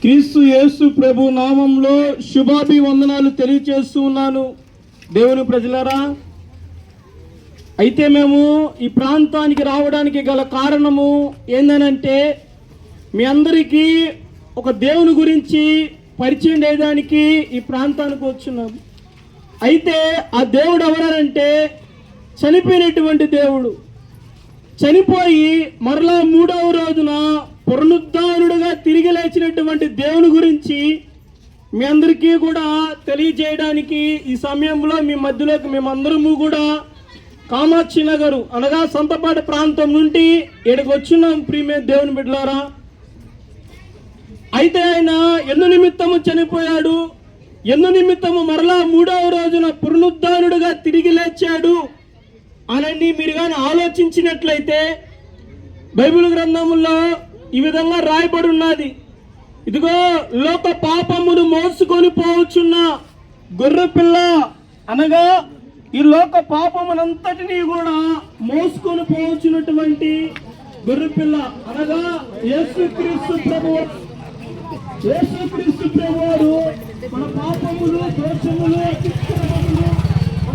క్రీస్తు యేసు ప్రభు నామంలో శుభాభివందనాలు తెలియచేస్తూ ఉన్నాను. దేవుని ప్రజలరా అయితే మేము ఈ ప్రాంతానికి రావడానికి గల కారణము ఏందనంటే మీ అందరికీ ఒక దేవుని గురించి పరిచయం చేయడానికి ఈ ప్రాంతానికి వచ్చున్నాం అయితే ఆ దేవుడు ఎవరనంటే చనిపోయినటువంటి దేవుడు. చనిపోయి మరలా మూడవ ఉన్నటువంటి దేవుని గురించి మీ అందరికీ కూడా తెలియజేయడానికి ఈ సమయంలో మీ మధ్యలోకి మేమందరము కూడా కామాక్షి నగరు అనగా సంతపాటి ప్రాంతం నుండి ఇక్కడికి వచ్చినాం ప్రియమే దేవుని బిడ్డలారా. అయితే ఆయన ఎందు నిమిత్తము చనిపోయాడు. ఎందు నిమిత్తము మరలా మూడవ రోజున పునరుద్ధానుడుగా తిరిగి లేచాడు. అని మీరు కానీ ఆలోచించినట్లయితే బైబిల్ గ్రంథంలో ఈ విధంగా రాయబడి ఉన్నది. ఇదిగో లోక పాపమును మోసుకొని పోవచ్చున్న గొర్రె పిల్ల. అనగా ఈ లోక పాపమునంతటినీ కూడా మోసుకొని పోవచ్చున్నటువంటి గొర్రె పిల్ల. అనగా యేసుక్రీస్తు ప్రభు. యేసుక్రీస్తు ప్రభువారు మన పాపములు దోషములు